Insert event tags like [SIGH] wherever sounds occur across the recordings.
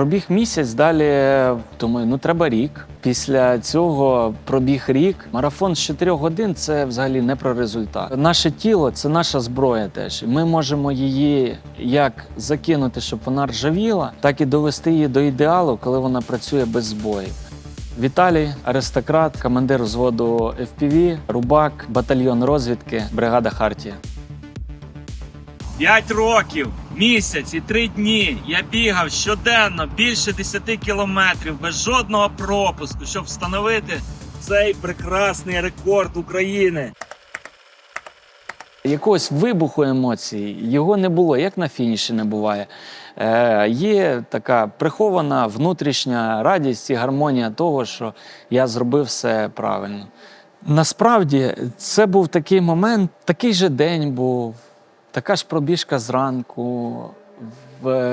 Пробіг місяць, далі думаю, ну треба рік. Після цього пробіг рік. Марафон з 4 годин це взагалі не про результат. Наше тіло це наша зброя теж. Ми можемо її як закинути, щоб вона ржавіла, так і довести її до ідеалу, коли вона працює без збоїв. Віталій, аристократ, командир взводу FPV, рубак, батальйон розвідки, бригада Хартія. П'ять років, місяць і три дні я бігав щоденно більше 10 кілометрів без жодного пропуску, щоб встановити цей прекрасний рекорд України. Якогось вибуху емоцій його не було, як на фініші не буває. Е, є така прихована внутрішня радість і гармонія того, що я зробив все правильно. Насправді, це був такий момент, такий же день був, така ж пробіжка зранку.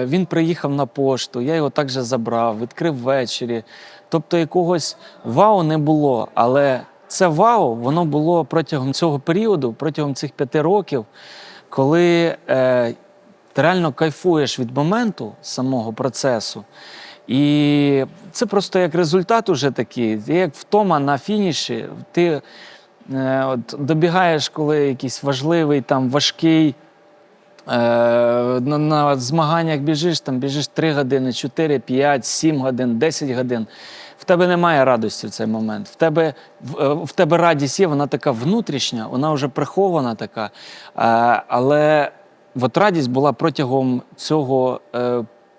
Він приїхав на пошту, я його також забрав, відкрив ввечері. Тобто якогось вау не було. Але це вау, воно було протягом цього періоду, протягом цих п'яти років, коли е, ти реально кайфуєш від моменту самого процесу. І це просто як результат уже такий, як втома на фініші. Ти е, от, добігаєш, коли якийсь важливий, там, важкий. Е, на, на змаганнях біжиш, там біжиш 3 години, 4, 5, 7 годин, 10 годин. В тебе немає радості в цей момент. В тебе, в, е, тебе радість є, вона така внутрішня, вона вже прихована така. Е, але от радість була протягом цього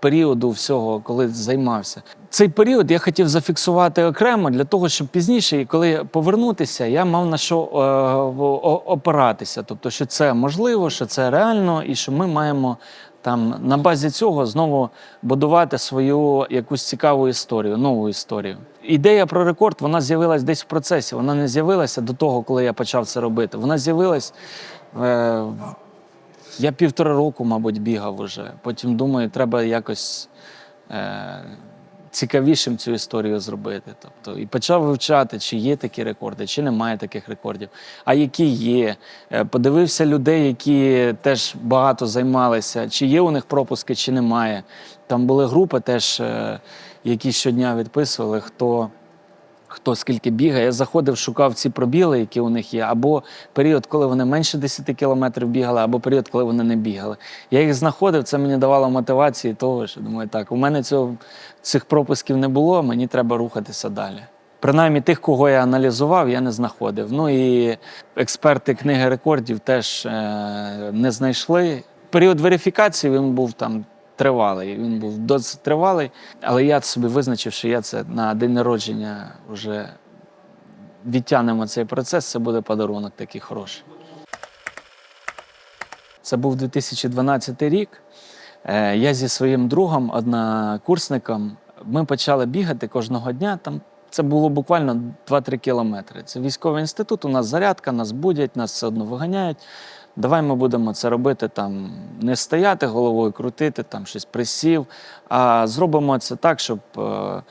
періоду всього, коли займався. Цей період я хотів зафіксувати окремо для того, щоб пізніше, коли повернутися, я мав на що е, опиратися. Тобто, що це можливо, що це реально, і що ми маємо там на базі цього знову будувати свою якусь цікаву історію, нову історію. Ідея про рекорд вона з'явилась десь в процесі. Вона не з'явилася до того, коли я почав це робити. Вона з'явилась. Е, я півтора року, мабуть, бігав уже. Потім думаю, треба якось е, цікавішим цю історію зробити. Тобто, і почав вивчати, чи є такі рекорди, чи немає таких рекордів, а які є. Е, подивився людей, які теж багато займалися, чи є у них пропуски, чи немає. Там були групи теж, е, які щодня відписували, хто хто скільки бігає. Я заходив, шукав ці пробіли, які у них є, або період, коли вони менше 10 кілометрів бігали, або період, коли вони не бігали. Я їх знаходив, це мені давало мотивації того, що думаю, так, у мене цього, цих пропусків не було, мені треба рухатися далі. Принаймні тих, кого я аналізував, я не знаходив. Ну і експерти книги рекордів теж е, не знайшли. Період верифікації він був там тривалий. Він був досить тривалий, але я собі визначив, що я це на день народження вже відтягнемо цей процес. Це буде подарунок такий хороший. Це був 2012 рік. Е, Я зі своїм другом, однокурсником, ми почали бігати кожного дня. Там це було буквально 2-3 кілометри. Це військовий інститут, у нас зарядка, нас будять, нас все одно виганяють. Давай ми будемо це робити там, не стояти головою, крутити, там щось присів, а зробимо це так, щоб е,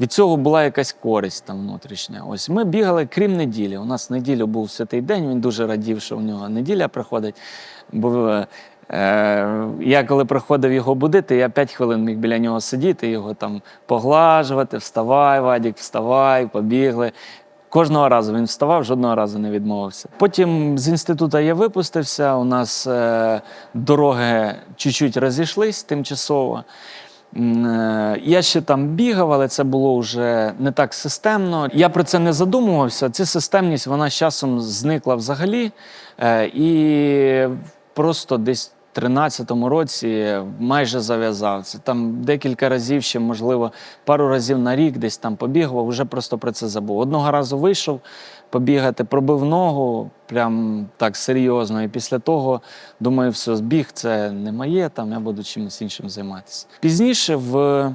від цього була якась користь там внутрішня. Ось ми бігали крім неділі. У нас неділю був святий день, він дуже радів, що в нього неділя приходить. Бо е, я коли приходив його будити, я 5 хвилин міг біля нього сидіти, його там поглажувати, вставай, Вадік, вставай, побігли. Кожного разу він вставав, жодного разу не відмовився. Потім з інституту я випустився. У нас е, дороги чуть-чуть розійшлись тимчасово. Е, Я ще там бігав, але це було вже не так системно. Я про це не задумувався. Ця системність вона з часом зникла взагалі. Е, І просто десь 13-му році майже зав'язав. Це там декілька разів ще, можливо, пару разів на рік десь там побігав, вже просто про це забув. Одного разу вийшов побігати, пробив ногу, прям так серйозно. І після того думаю, все, збіг це не моє, там я буду чимось іншим займатися. Пізніше, в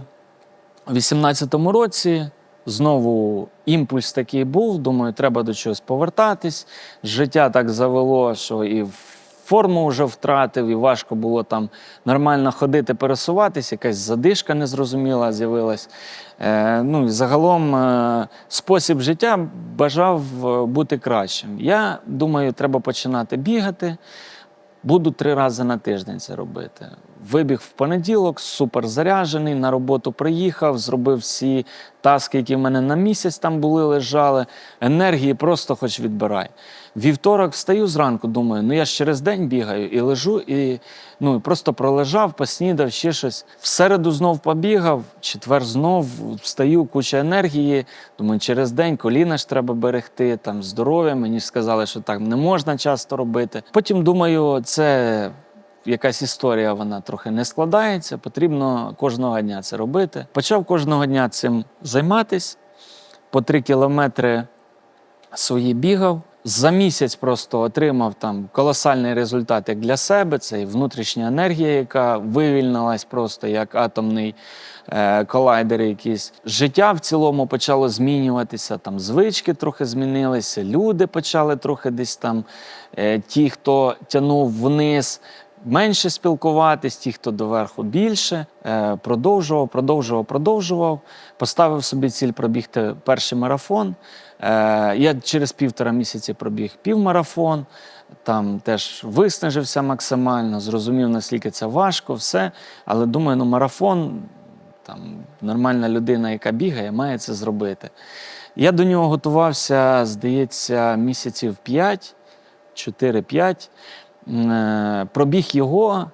18-му році, знову імпульс такий був. Думаю, треба до чогось повертатись. Життя так завело, що і форму вже втратив, і важко було там нормально ходити, пересуватись, якась задишка незрозуміла з'явилась. Е, ну, загалом е, спосіб життя бажав е, бути кращим. Я думаю, треба починати бігати. Буду три рази на тиждень це робити. Вибіг в понеділок, супер заряджений, на роботу приїхав, зробив всі таски, які в мене на місяць там були, лежали. Енергії просто хоч відбирай. Вівторок встаю зранку, думаю, ну я ж через день бігаю і лежу, і ну, просто пролежав, поснідав, ще щось. В середу знов побігав, четвер знов встаю, куча енергії. Думаю, через день коліна ж треба берегти, там здоров'я. Мені сказали, що так не можна часто робити. Потім думаю, це якась історія, вона трохи не складається. Потрібно кожного дня це робити. Почав кожного дня цим займатись. По три кілометри свої бігав. За місяць просто отримав там колосальний результат як для себе. Це і внутрішня енергія, яка вивільнилась просто як атомний е, колайдер якийсь. Життя в цілому почало змінюватися. Там звички трохи змінилися, люди почали трохи десь там. Е, ті, хто тягнув вниз, менше спілкуватись, ті, хто доверху більше. Е, продовжував, продовжував, продовжував. Поставив собі ціль пробігти перший марафон. Е, я через півтора місяці пробіг півмарафон. Там теж виснажився максимально, зрозумів, наскільки це важко, все. Але думаю, ну марафон, там нормальна людина, яка бігає, має це зробити. Я до нього готувався, здається, місяців 5, 4-5. Е, Пробіг його,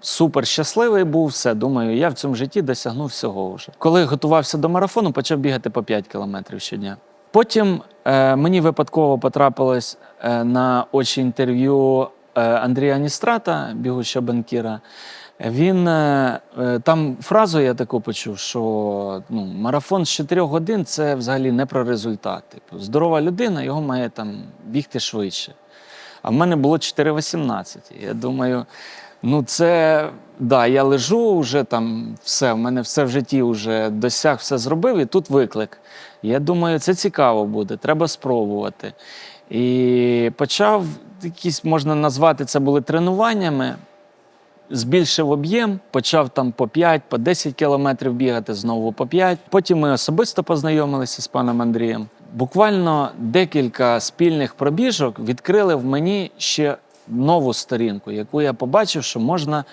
супер щасливий був, все. Думаю, я в цьому житті досягнув всього вже. Коли готувався до марафону, почав бігати по 5 кілометрів щодня. Потім е, мені випадково потрапилось е, на очі інтерв'ю е, Андрія Аністрата, бігучого банкіра. Він е, е, там фразу я таку почув, що ну, марафон з 4 годин це взагалі не про результат. Типу, здорова людина, його має там бігти швидше. А в мене було 4,18. Я думаю, ну це да, я лежу вже там, все, в мене все в житті вже досяг, все зробив, і тут виклик. Я думаю, це цікаво буде, треба спробувати. І почав якісь, можна назвати це були тренуваннями. Збільшив об'єм, почав там по 5, по 10 кілометрів бігати, знову по 5. Потім ми особисто познайомилися з паном Андрієм. Буквально декілька спільних пробіжок відкрили в мені ще нову сторінку, яку я побачив, що можна.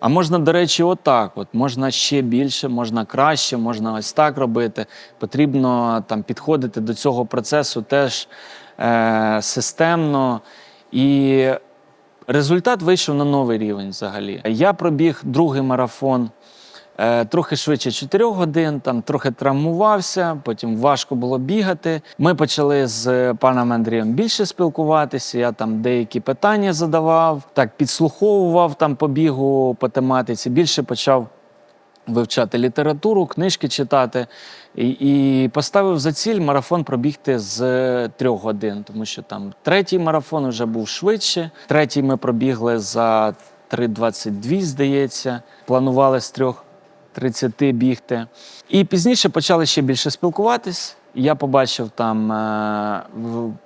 А можна, до речі, отак. От можна ще більше, можна краще, можна ось так робити. Потрібно там підходити до цього процесу теж е, системно. І результат вийшов на новий рівень взагалі. Я пробіг другий марафон трохи швидше 4 годин, там трохи травмувався, потім важко було бігати. Ми почали з паном Андрієм більше спілкуватися. Я там деякі питання задавав, так підслуховував там по бігу по тематиці. Більше почав вивчати літературу, книжки читати. І, і поставив за ціль марафон пробігти з трьох годин, тому що там третій марафон вже був швидше. Третій ми пробігли за 3.22, здається. Планували з 3.30 бігти. І пізніше почали ще більше спілкуватись. Я побачив там, е,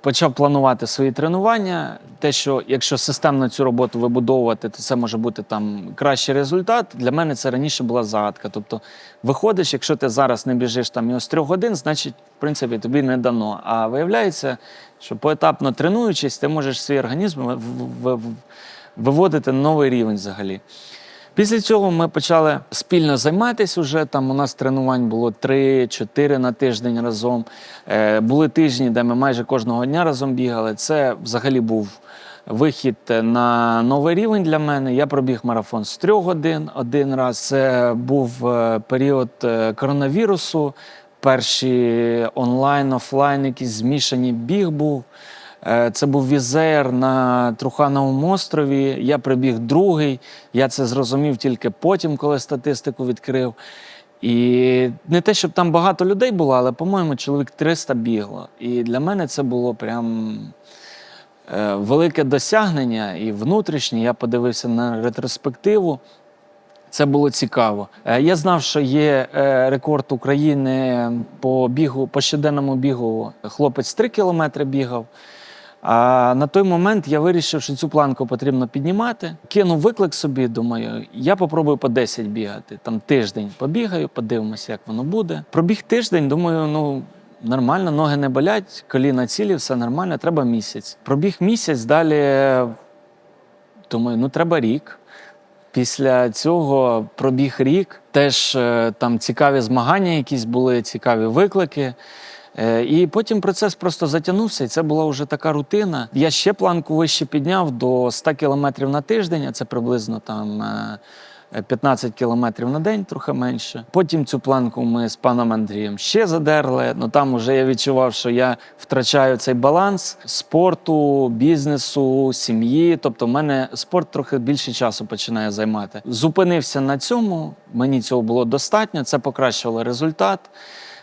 почав планувати свої тренування. Те, що якщо системно цю роботу вибудовувати, то це може бути там кращий результат. Для мене це раніше була загадка. Тобто, виходиш, якщо ти зараз не біжиш там його з трьох годин, значить, в принципі, тобі не дано. А виявляється, що поетапно тренуючись, ти можеш свій організм виводити на новий рівень взагалі. Після цього ми почали спільно займатися. Уже там у нас тренувань було 3-4 на тиждень разом. Е, були тижні, де ми майже кожного дня разом бігали. Це взагалі був вихід на новий рівень для мене. Я пробіг марафон з трьох годин один раз. Це був е, період е, коронавірусу. Перші онлайн, офлайн, якісь змішані біг був. Е, Це був візеєр на Трухановому острові. Я прибіг другий. Я це зрозумів тільки потім, коли статистику відкрив. І не те, щоб там багато людей було, але, по-моєму, чоловік 300 бігло. І для мене це було прям е, велике досягнення і внутрішнє. Я подивився на ретроспективу. Це було цікаво. Е, Я знав, що є рекорд України по бігу, по щоденному бігу. Хлопець 3 кілометри бігав. А на той момент я вирішив, що цю планку потрібно піднімати. Кинув виклик собі, думаю, я попробую по 10 бігати. Там тиждень побігаю, подивимося, як воно буде. Пробіг тиждень, думаю, ну. Нормально, ноги не болять, коліна цілі, все нормально, треба місяць. Пробіг місяць, далі думаю, ну треба рік. Після цього пробіг рік. Теж е, там цікаві змагання, якісь були, цікаві виклики. Е, І потім процес просто затягнувся, і це була вже така рутина. Я ще планку вище підняв до 100 кілометрів на тиждень, а це приблизно там е, 15 кілометрів на день, трохи менше. Потім цю планку ми з паном Андрієм ще задерли. Ну там вже я відчував, що я втрачаю цей баланс спорту, бізнесу, сім'ї. Тобто, в мене спорт трохи більше часу починає займати. Зупинився на цьому. Мені цього було достатньо. Це покращувало результат.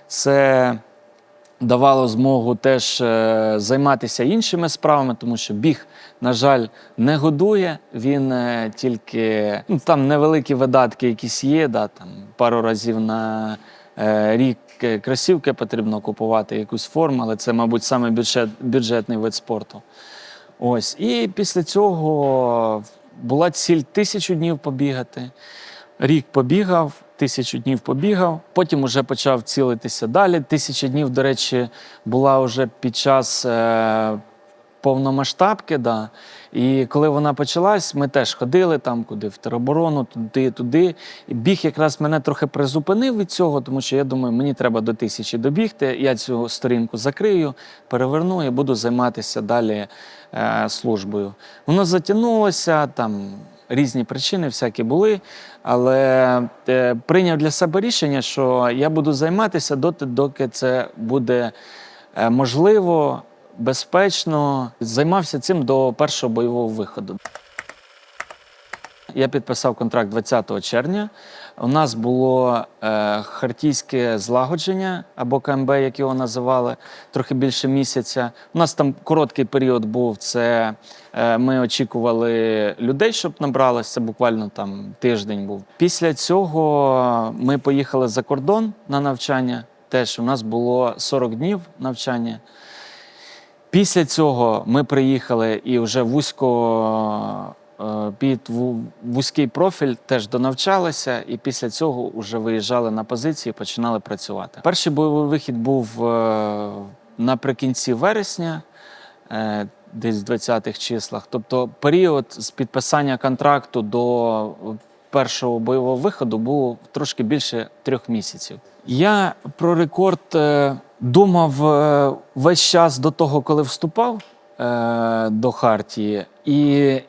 Це давало змогу теж е, займатися іншими справами, тому що біг, на жаль, не годує. Він е, тільки ну, там невеликі видатки якісь є, да, там, пару разів на е, рік кросівки потрібно купувати, якусь форму, але це, мабуть, саме бюджет, бюджетний вид спорту. Ось. І після цього була ціль тисячу днів побігати. Рік побігав, тисячу днів побігав, потім вже почав цілитися далі. Тисяча днів, до речі, була вже під час е, повномасштабки. Да. І коли вона почалась, ми теж ходили там, куди в тероборону, туди, туди. І біг якраз мене трохи призупинив від цього, тому що я думаю, мені треба до тисячі добігти. Я цю сторінку закрию, переверну і буду займатися далі е, службою. Воно затягнулося там. Різні причини всякі були, але е, прийняв для себе рішення, що я буду займатися доти, доки це буде е, можливо, безпечно. Займався цим до першого бойового виходу. Я підписав контракт 20 червня. У нас було е, хартійське злагодження або КМБ, як його називали, трохи більше місяця. У нас там короткий період був. Це ми очікували людей, щоб набралося. Буквально там тиждень був. Після цього ми поїхали за кордон на навчання. Теж у нас було 40 днів навчання. Після цього ми приїхали і вже вузько е, під вузький профіль теж донавчалися, і після цього вже виїжджали на позиції, починали працювати. Перший бойовий вихід був е, наприкінці вересня, е, десь в 20-х числах. Тобто період з підписання контракту до першого бойового виходу був трошки більше трьох місяців. Я про рекорд е, думав е, весь час до того, коли вступав е, до Хартії. І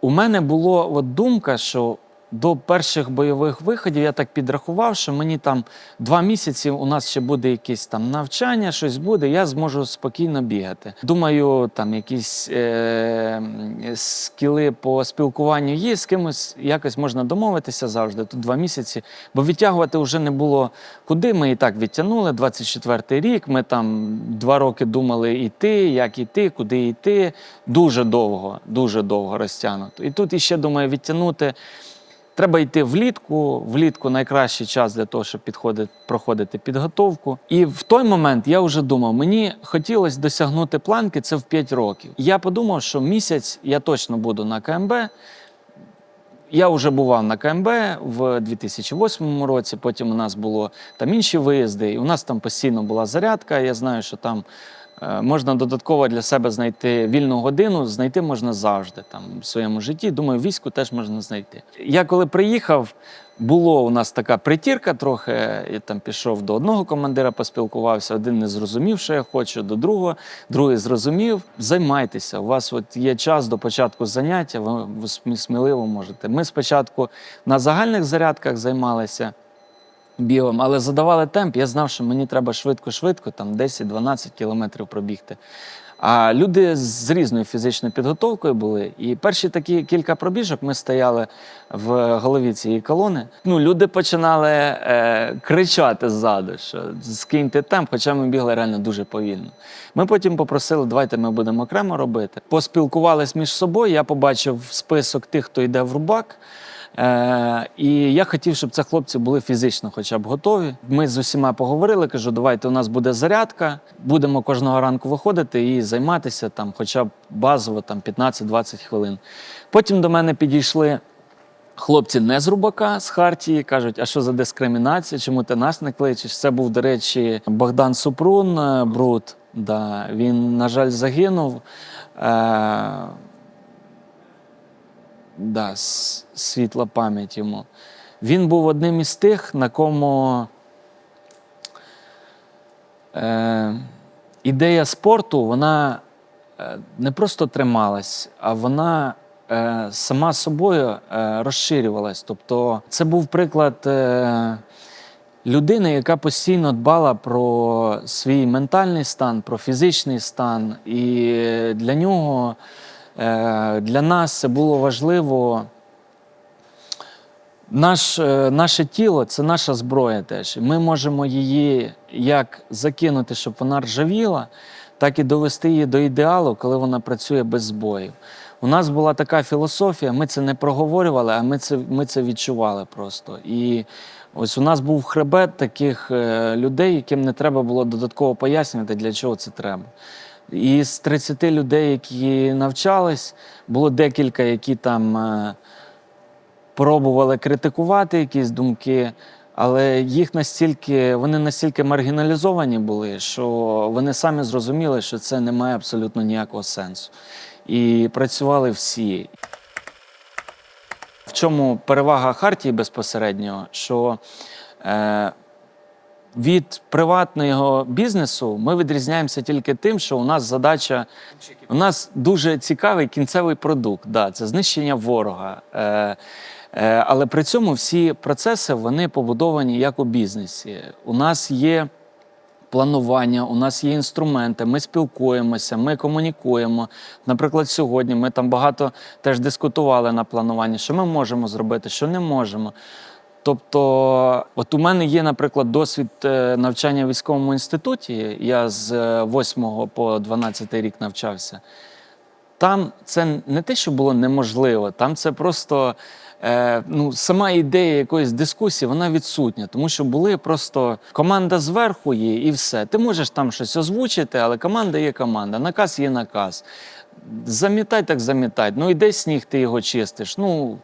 у мене була думка, що до перших бойових виходів я так підрахував, що мені там два місяці у нас ще буде якесь там навчання, щось буде, я зможу спокійно бігати. Думаю, там якісь е, скіли по спілкуванню є, з кимось якось можна домовитися завжди. Тут два місяці, бо відтягувати вже не було куди. Ми і так відтягнули. 24-й рік. Ми там два роки думали йти, як йти, куди йти. Дуже довго, дуже довго розтягнуто. І тут іще думаю, відтягнути. Треба йти влітку. Влітку найкращий час для того, щоб підходити, проходити підготовку. І в той момент я вже думав, мені хотілося досягнути планки це в 5 років. Я подумав, що місяць я точно буду на КМБ. Я вже бував на КМБ в 2008 році. Потім у нас було там інші виїзди, і у нас там постійно була зарядка. Я знаю, що там можна додатково для себе знайти вільну годину, знайти можна завжди там в своєму житті. Думаю, війську теж можна знайти. Я коли приїхав, було у нас така притірка трохи. Я там пішов до одного командира, поспілкувався. Один не зрозумів, що я хочу, до другого, другий зрозумів. Займайтеся. У вас от є час до початку заняття, ви сміливо можете. Ми спочатку на загальних зарядках займалися бігом, але задавали темп. Я знав, що мені треба швидко-швидко, там 10-12 кілометрів пробігти. А люди з різною фізичною підготовкою були. І перші такі кілька пробіжок ми стояли в голові цієї колони. Ну, люди починали е, кричати ззаду, що скиньте темп, хоча ми бігли реально дуже повільно. Ми потім попросили, давайте ми будемо окремо робити. Поспілкувались між собою. Я побачив список тих, хто йде в рубак. Е, і я хотів, щоб це хлопці були фізично хоча б готові. Ми з усіма поговорили. Кажу, давайте у нас буде зарядка, будемо кожного ранку виходити і займатися там, хоча б базово там 15-20 хвилин. Потім до мене підійшли. Хлопці не з рубака з Хартії кажуть, а що за дискримінація? Чому ти нас не кличеш? Це був, до речі, Богдан Супрун е, Брут. Да. Він, на жаль, загинув. Е, Да, світла пам'ять йому. Він був одним із тих, на кому е, ідея спорту, вона е, не просто трималась, а вона е, сама собою е, розширювалась. Тобто, це був приклад е, людини, яка постійно дбала про свій ментальний стан, про фізичний стан. І для нього, для нас це було важливо. Наш, е, наше тіло це наша зброя теж. Ми можемо її як закинути, щоб вона ржавіла, так і довести її до ідеалу, коли вона працює без збоїв. У нас була така філософія, ми це не проговорювали, а ми це, ми це відчували просто. І ось у нас був хребет таких е, людей, яким не треба було додатково пояснювати, для чого це треба. І з 30 людей, які навчались, було декілька, які там. е, пробували критикувати якісь думки, але їх настільки, вони настільки маргіналізовані були, що вони самі зрозуміли, що це не має абсолютно ніякого сенсу. І працювали всі. В чому перевага Хартії безпосередньо, що е, від приватного бізнесу ми відрізняємося тільки тим, що у нас задача, у нас дуже цікавий кінцевий продукт. Да, це знищення ворога. Е, е, але при цьому всі процеси вони побудовані як у бізнесі. У нас є планування, у нас є інструменти, ми спілкуємося, ми комунікуємо. Наприклад, сьогодні ми там багато теж дискутували на плануванні, що ми можемо зробити, що не можемо. Тобто, от у мене є, наприклад, досвід е, навчання в військовому інституті. Я з е, 8 по 12 рік навчався. Там це не те, що було неможливо, там це просто е, ну, сама ідея якоїсь дискусії, вона відсутня, тому що були просто команда зверху є і все. Ти можеш там щось озвучити, але команда є команда, наказ є наказ. Замітай так замітай. Ну, іде сніг, ти його чистиш. Ну,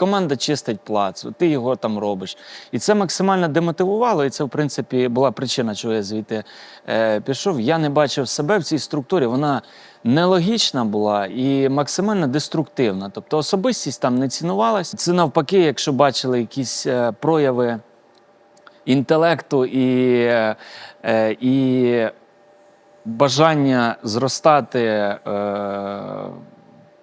команда чистить плац, ти його там робиш. І це максимально демотивувало, і це, в принципі, була причина, чого я звідти е, пішов. Я не бачив себе в цій структурі. Вона нелогічна була і максимально деструктивна. Тобто особистість там не цінувалась. Це навпаки, якщо бачили якісь е, прояви інтелекту і, е, і бажання зростати. Е,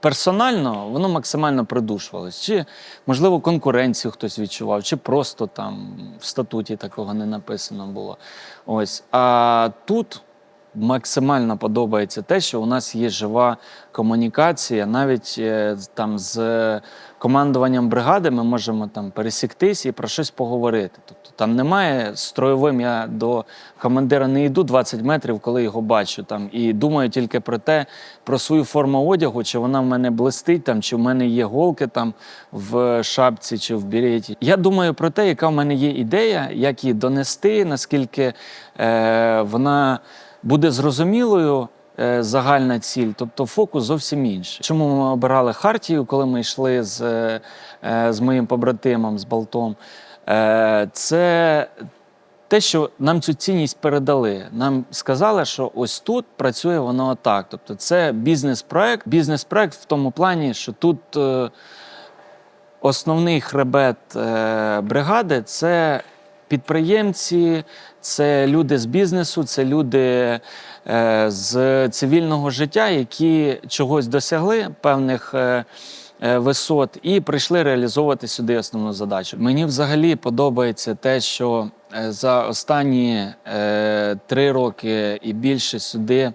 персонально воно максимально придушувалось. Чи, можливо, конкуренцію хтось відчував, чи просто там в статуті такого не написано було. Ось. А тут максимально подобається те, що у нас є жива комунікація. Навіть е, там з командуванням бригади ми можемо там пересіктись і про щось поговорити. Тобто там немає строєвим, я до командира не йду 20 метрів, коли його бачу там, і думаю тільки про те, про свою форму одягу, чи вона в мене блистить, там, чи в мене є голки там в шапці чи в береті. Я думаю про те, яка в мене є ідея, як її донести, наскільки е, вона буде зрозумілою. Е, Загальна ціль, тобто фокус зовсім інший. Чому ми обирали Хартію, коли ми йшли з, е, е, з моїм побратимом, з Балтом? Це те, що нам цю цінність передали. Нам сказали, що ось тут працює воно так. Тобто, це бізнес-проект. Бізнес-проект в тому плані, що тут основний хребет бригади це підприємці, це люди з бізнесу, це люди е, з цивільного життя, які чогось досягли певних. е, е, Висот і прийшли реалізовувати сюди основну задачу. Мені взагалі подобається те, що за останні три роки і більше сюди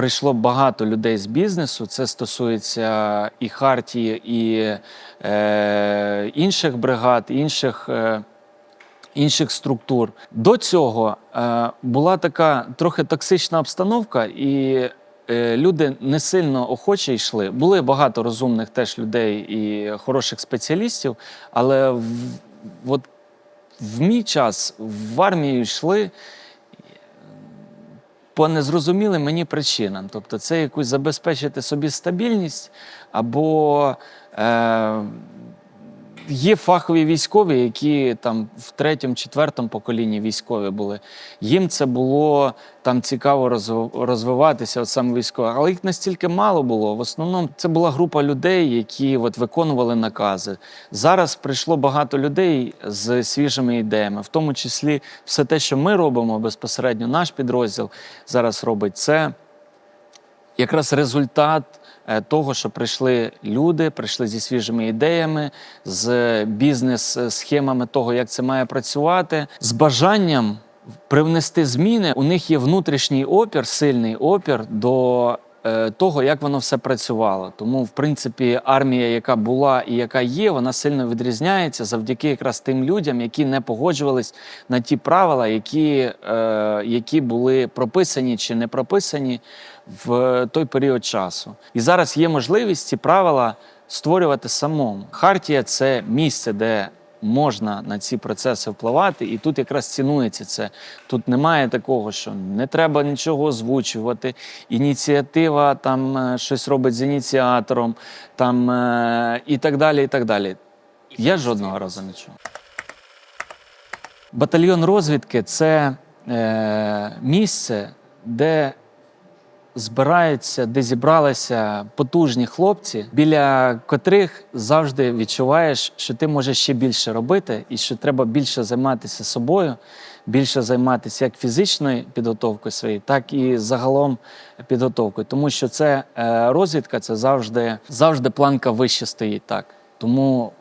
прийшло багато людей з бізнесу. Це стосується і Хартії, і е, інших бригад, інших. Е, Інших структур до цього е, була така трохи токсична обстановка, і е, люди не сильно охоче йшли. Були багато розумних теж людей і хороших спеціалістів, але в, от, в мій час в армію йшли по незрозумілим мені причинам. Тобто, це якусь забезпечити собі стабільність або е, Є фахові військові, які там в третьому, четвертому поколінні військові були. Їм це було там цікаво розвиватися, от саме військове. Але їх настільки мало було. В основному це була група людей, які от виконували накази. Зараз прийшло багато людей з свіжими ідеями, в тому числі все те, що ми робимо безпосередньо, наш підрозділ зараз робить це якраз результат того, що прийшли люди, прийшли зі свіжими ідеями, з бізнес-схемами того, як це має працювати, з бажанням привнести зміни. У них є внутрішній опір, сильний опір до. е, Того, як воно все працювало. Тому, в принципі, армія, яка була і яка є, вона сильно відрізняється завдяки якраз тим людям, які не погоджувались на ті правила, які, е, які були прописані чи не прописані в той період часу. І зараз є можливість ці правила створювати самому. Хартія це місце, де можна на ці процеси впливати, і тут якраз цінується це. Тут немає такого, що не треба нічого озвучувати. Ініціатива там е, щось робить з ініціатором, там е, і так далі. І так далі. Я жодного разу не чув. Батальйон розвідки це е, місце, де збираються, де зібралися потужні хлопці, біля котрих завжди відчуваєш, що ти можеш ще більше робити, і що треба більше займатися собою, більше займатися як фізичною підготовкою своєю, так і загалом підготовкою. Тому що це е, розвідка, це завжди, завжди планка вище стоїть. Так. Тому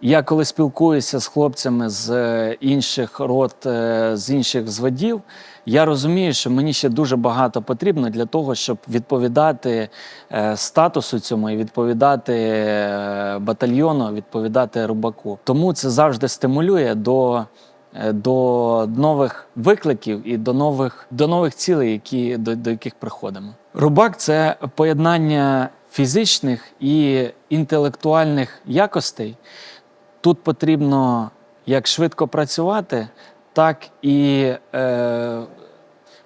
я коли спілкуюся з хлопцями з е, інших рот, е, з інших взводів, я розумію, що мені ще дуже багато потрібно для того, щоб відповідати е, статусу цьому і відповідати батальйону, відповідати рубаку. Тому це завжди стимулює до, до нових викликів і до нових, до нових цілей, які, до, до яких приходимо. Рубак це поєднання фізичних і інтелектуальних якостей. Тут потрібно як швидко працювати, так і е,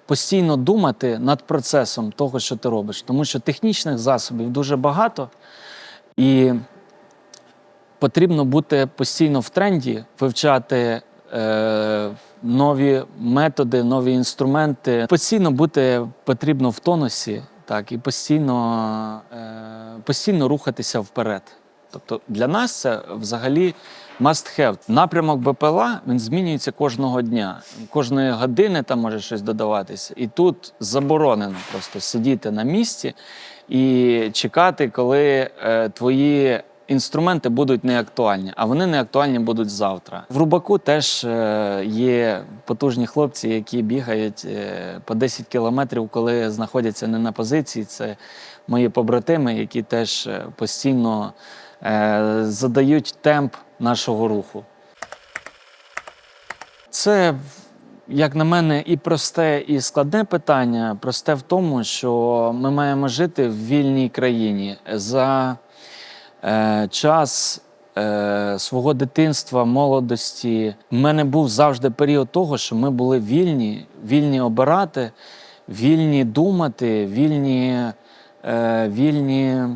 постійно думати над процесом того, що ти робиш. Тому що технічних засобів дуже багато, і потрібно бути постійно в тренді, вивчати е, нові методи, нові інструменти. Постійно бути потрібно в тонусі, так, і постійно, е, постійно рухатися вперед. Тобто для нас це взагалі must have. Напрямок БПЛА він змінюється кожного дня. Кожної години там може щось додаватися. І тут заборонено просто сидіти на місці і чекати, коли е, твої інструменти будуть неактуальні, а вони неактуальні будуть завтра. В Рубаку теж е, є потужні хлопці, які бігають е, по 10 кілометрів, коли знаходяться не на позиції. Це мої побратими, які теж е, постійно задають темп нашого руху. Це, як на мене, і просте, і складне питання. Просте в тому, що ми маємо жити в вільній країні. За е, час е, свого дитинства, молодості, в мене був завжди період того, що ми були вільні, вільні обирати, вільні думати, вільні, е, вільні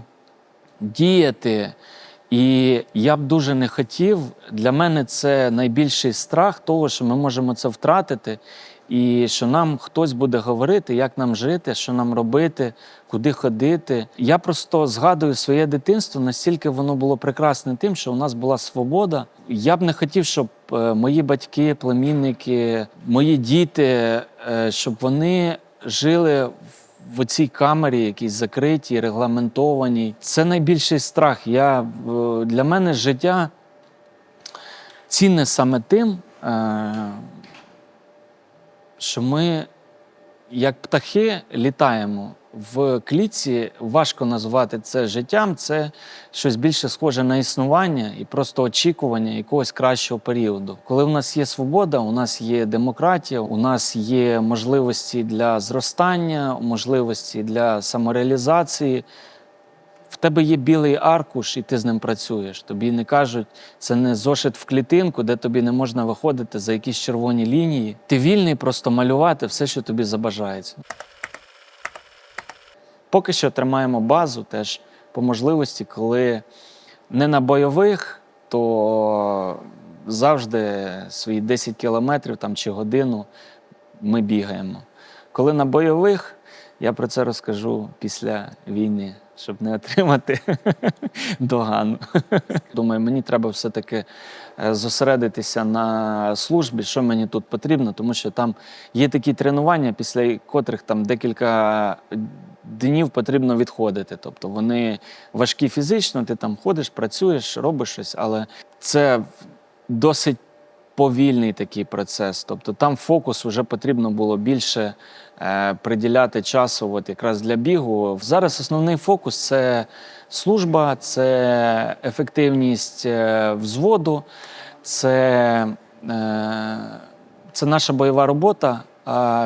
діяти. І я б дуже не хотів. Для мене це найбільший страх того, що ми можемо це втратити, і що нам хтось буде говорити, як нам жити, що нам робити, куди ходити. Я просто згадую своє дитинство, настільки воно було прекрасне тим, що у нас була свобода. Я б не хотів, щоб е, мої батьки, племінники, мої діти, е, щоб вони жили в в цій камері, якійсь закритій, регламентованій. Це найбільший страх. Я, е, для мене життя цінне саме тим, е, що ми, як птахи, літаємо. В клітці важко назвати це життям, це щось більше схоже на існування і просто очікування якогось кращого періоду. Коли в нас є свобода, у нас є демократія, у нас є можливості для зростання, можливості для самореалізації. В тебе є білий аркуш, і ти з ним працюєш. Тобі не кажуть, це не зошит в клітинку, де тобі не можна виходити за якісь червоні лінії. Ти вільний просто малювати все, що тобі забажається. Поки що тримаємо базу теж по можливості, коли не на бойових, то завжди свої 10 кілометрів там, чи годину ми бігаємо. Коли на бойових, я про це розкажу після війни, щоб не отримати [LAUGHS] догану. [LAUGHS] Думаю, мені треба все-таки е, зосередитися на службі, що мені тут потрібно, тому що там є такі тренування, після котрих там декілька днів потрібно відходити. Тобто вони важкі фізично, ти там ходиш, працюєш, робиш щось, але це досить повільний такий процес. Тобто там фокус вже потрібно було більше е, приділяти часу от якраз для бігу. Зараз основний фокус це служба, це ефективність е, взводу, це, е, це наша бойова робота.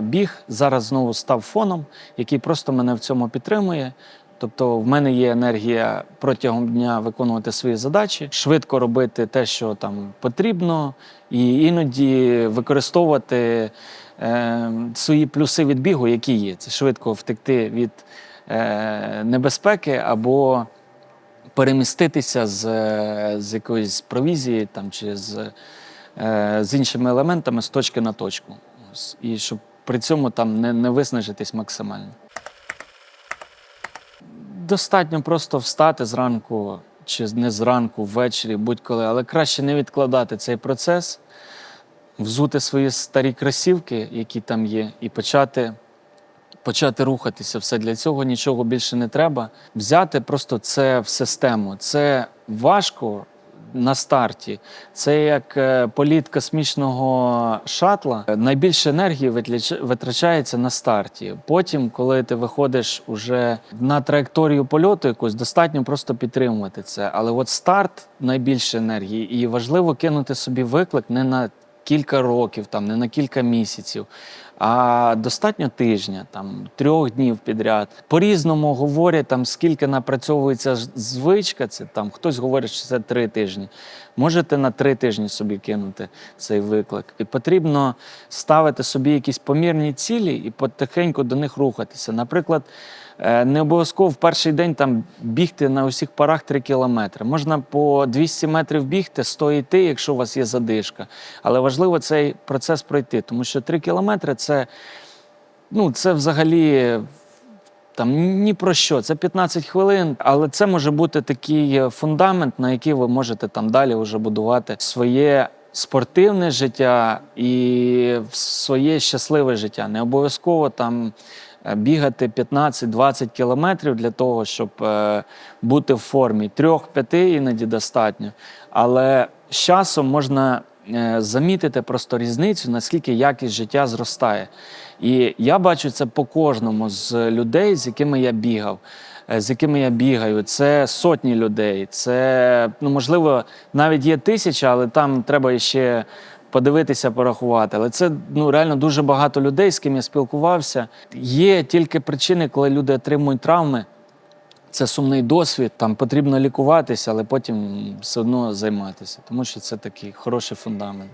Біг зараз знову став фоном, який просто мене в цьому підтримує. Тобто в мене є енергія протягом дня виконувати свої задачі, швидко робити те, що там потрібно, і іноді використовувати е, свої плюси від бігу, які є. Це швидко втекти від е, небезпеки або переміститися з, е, з якоїсь провізії там, чи з, е, з іншими елементами з точки на точку. І щоб при цьому там не, не виснажитись максимально. Достатньо просто встати зранку, чи не зранку, ввечері, будь-коли, але краще не відкладати цей процес, взути свої старі кросівки, які там є, і почати, почати рухатися. Все для цього нічого більше не треба. Взяти просто це в систему. Це важко на старті. Це як е, політ космічного шатла. Найбільше енергії витрачається на старті. Потім, коли ти виходиш уже на траєкторію польоту, якусь достатньо просто підтримувати це. Але от старт найбільше енергії, і важливо кинути собі виклик не на кілька років, там не на кілька місяців. А достатньо тижня, там трьох днів підряд. По-різному говорять, там скільки напрацьовується звичка. Це там хтось говорить, що це три тижні. Можете на три тижні собі кинути цей виклик. І потрібно ставити собі якісь помірні цілі і потихеньку до них рухатися. Наприклад, не обов'язково в перший день там бігти на усіх парах 3 кілометри. Можна по 200 метрів бігти, 100 йти, якщо у вас є задишка. Але важливо цей процес пройти, тому що 3 кілометри це, ну, це взагалі. Там ні про що, це 15 хвилин, але це може бути такий е, фундамент, на який ви можете там далі вже будувати своє спортивне життя і своє щасливе життя. Не обов'язково там е, бігати 15-20 кілометрів для того, щоб е, бути в формі. Трьох-п'яти іноді достатньо. Але з часом можна е, замітити просто різницю, наскільки якість життя зростає. І я бачу це по кожному з людей, з якими я бігав, е, з якими я бігаю. Це сотні людей. Це, ну, можливо, навіть є тисяча, але там треба ще подивитися, порахувати. Але це ну, реально дуже багато людей, з ким я спілкувався. Є тільки причини, коли люди отримують травми. Це сумний досвід, там потрібно лікуватися, але потім все одно займатися, тому що це такий хороший фундамент.